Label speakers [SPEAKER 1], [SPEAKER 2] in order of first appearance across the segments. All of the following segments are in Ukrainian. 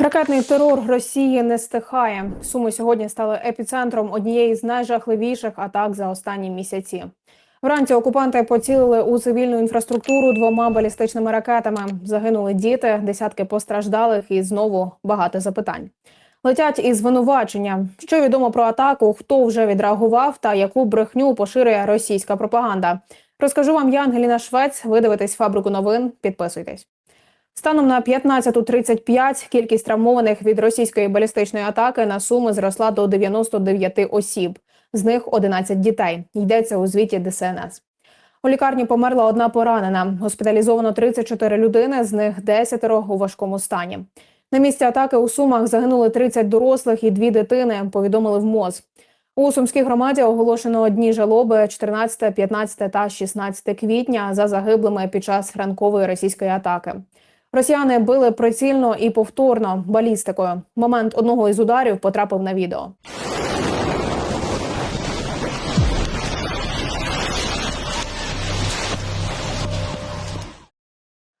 [SPEAKER 1] Ракетний терор Росії не стихає. Суми сьогодні стали епіцентром однієї з найжахливіших атак за останні місяці. Вранці окупанти поцілили у цивільну інфраструктуру двома балістичними ракетами. Загинули діти, десятки постраждалих і знову багато запитань. Летять і звинувачення. Що відомо про атаку, хто вже відреагував та яку брехню поширює російська пропаганда. Розкажу вам я, Ангеліна Швець. Ви дивитесь фабрику новин. Підписуйтесь. Станом на 15.35 кількість травмованих від російської балістичної атаки на суми зросла до 99 осіб. З них 11 дітей. Йдеться у звіті ДСНС. У лікарні померла одна поранена. Госпіталізовано 34 людини, з них 10 у важкому стані. На місці атаки у Сумах загинули 30 дорослих і дві дитини. Повідомили в МОЗ. У Сумській громаді оголошено дні жалоби 14, 15 та 16 квітня за загиблими під час ранкової російської атаки. Росіяни били прицільно і повторно балістикою. Момент одного із ударів потрапив на відео.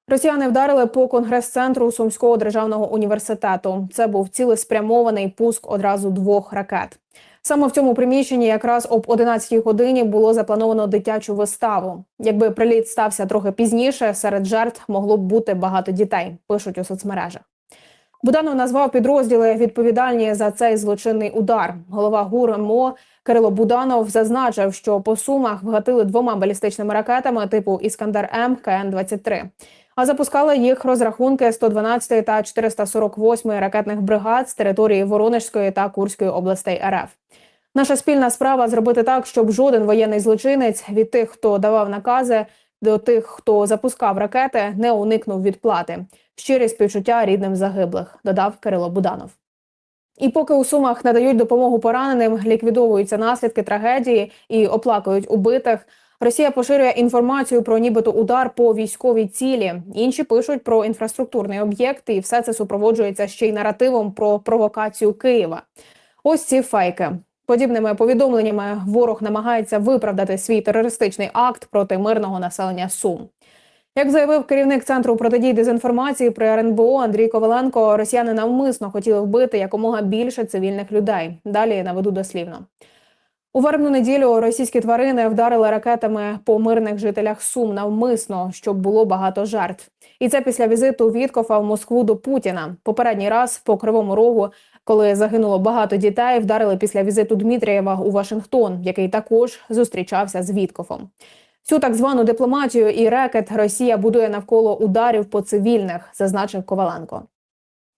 [SPEAKER 1] Росіяни вдарили по конгрес-центру Сумського державного університету. Це був цілеспрямований пуск одразу двох ракет. Саме в цьому приміщенні якраз об 11 годині було заплановано дитячу виставу. Якби приліт стався трохи пізніше, серед жертв могло б бути багато дітей. Пишуть у соцмережах. Буданов назвав підрозділи відповідальні за цей злочинний удар. Голова ГУР МО Кирило Буданов зазначив, що по сумах вгатили двома балістичними ракетами типу Іскандер М КН 23 а запускали їх розрахунки 112 та 448 ракетних бригад з території Воронежської та Курської областей РФ. Наша спільна справа зробити так, щоб жоден воєнний злочинець від тих, хто давав накази, до тих, хто запускав ракети, не уникнув відплати. Щирі співчуття рідним загиблих, додав Кирило Буданов. І поки у сумах надають допомогу пораненим, ліквідовуються наслідки трагедії і оплакують убитих. Росія поширює інформацію про нібито удар по військовій цілі. Інші пишуть про інфраструктурний об'єкт, і все це супроводжується ще й наративом про провокацію Києва. Ось ці фейки. Подібними повідомленнями ворог намагається виправдати свій терористичний акт проти мирного населення Сум. Як заявив керівник центру протидії дезінформації при РНБО Андрій Коваленко, росіяни навмисно хотіли вбити якомога більше цивільних людей. Далі наведу дослівно. У вербну неділю російські тварини вдарили ракетами по мирних жителях Сум навмисно, щоб було багато жертв. І це після візиту Віткофа в Москву до Путіна. Попередній раз по кривому рогу, коли загинуло багато дітей, вдарили після візиту Дмитрієва у Вашингтон, який також зустрічався з Віткофом. Цю так звану дипломатію і рекет Росія будує навколо ударів по цивільних, зазначив Коваленко.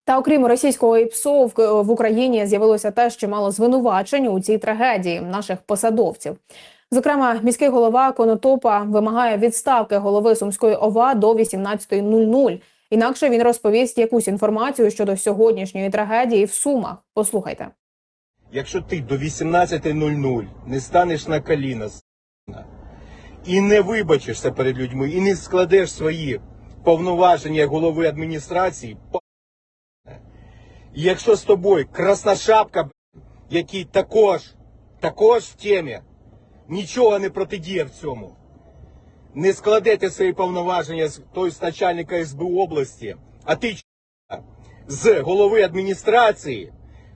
[SPEAKER 1] Та окрім російського ІПСО, в, в Україні з'явилося теж чимало звинувачень у цій трагедії наших посадовців. Зокрема, міський голова Конотопа вимагає відставки голови Сумської ОВА до 18.00. Інакше він розповість якусь інформацію щодо сьогоднішньої трагедії в Сумах. Послухайте.
[SPEAKER 2] Якщо ти до 18.00 не станеш на коліна і не вибачишся перед людьми, і не складеш свої повноваження голови адміністрації. І якщо з тобою красношапка, який також, також в темі, нічого не протидіє в цьому, не складете свої повноваження з той з начальника СБУ області, а ти з голови адміністрації,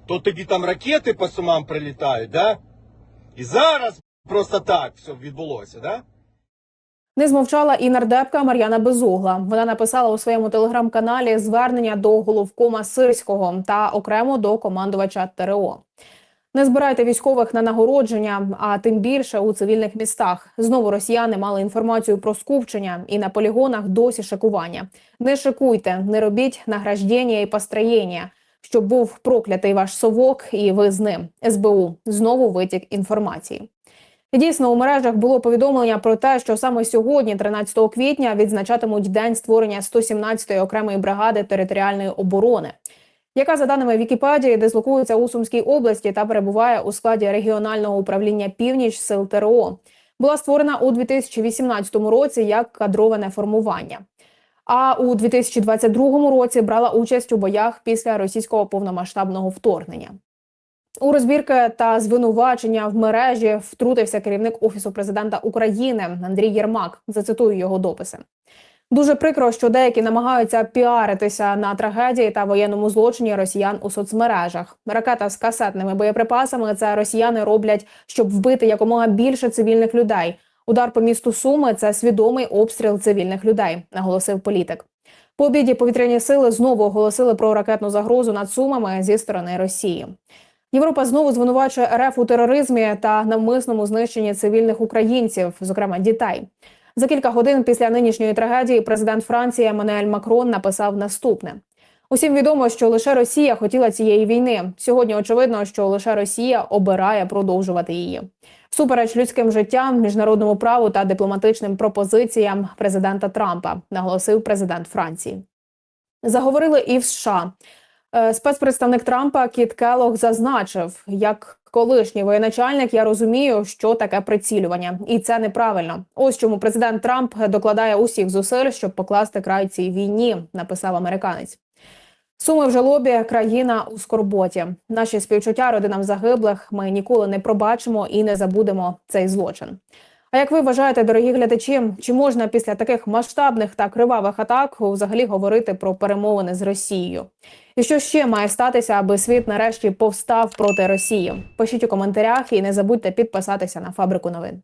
[SPEAKER 2] то тоді там ракети по сумам прилітають, да? І зараз просто так все відбулося, да?
[SPEAKER 1] Не змовчала і нардепка Мар'яна Безугла. Вона написала у своєму телеграм-каналі звернення до головкома Сирського та окремо до командувача ТРО. Не збирайте військових на нагородження, а тим більше у цивільних містах. Знову росіяни мали інформацію про скупчення і на полігонах досі шикування. Не шикуйте, не робіть награждення і построєння, щоб був проклятий ваш совок, і ви з ним. СБУ знову витік інформації. Дійсно у мережах було повідомлення про те, що саме сьогодні, 13 квітня, відзначатимуть день створення 117-ї окремої бригади територіальної оборони, яка за даними Вікіпедії дислокується у Сумській області та перебуває у складі регіонального управління Північ сил ТРО. Була створена у 2018 році як кадроване формування. А у 2022 році брала участь у боях після російського повномасштабного вторгнення. У розбірки та звинувачення в мережі втрутився керівник офісу президента України Андрій Єрмак. Зацитую його дописи. Дуже прикро, що деякі намагаються піаритися на трагедії та воєнному злочині росіян у соцмережах. Ракета з касетними боєприпасами це росіяни роблять, щоб вбити якомога більше цивільних людей. Удар по місту Суми це свідомий обстріл цивільних людей, наголосив політик. По обіді повітряні сили знову оголосили про ракетну загрозу над Сумами зі сторони Росії. Європа знову звинувачує РФ у тероризмі та навмисному знищенні цивільних українців, зокрема дітей. За кілька годин після нинішньої трагедії президент Франції Еммануель Макрон написав наступне: усім відомо, що лише Росія хотіла цієї війни. Сьогодні очевидно, що лише Росія обирає продовжувати її. Всупереч людським життям, міжнародному праву та дипломатичним пропозиціям президента Трампа, наголосив президент Франції. Заговорили і в США. Е, Спецпредставник Трампа Кіт Келлог зазначив, як колишній воєначальник, я розумію, що таке прицілювання, і це неправильно. Ось чому президент Трамп докладає усіх зусиль, щоб покласти край цій війні, написав американець. Суми в жалобі, країна у скорботі. Наші співчуття родинам загиблих. Ми ніколи не пробачимо і не забудемо цей злочин. А як ви вважаєте, дорогі глядачі, чи можна після таких масштабних та кривавих атак взагалі говорити про перемовини з Росією? І що ще має статися, аби світ нарешті повстав проти Росії? Пишіть у коментарях і не забудьте підписатися на фабрику новин.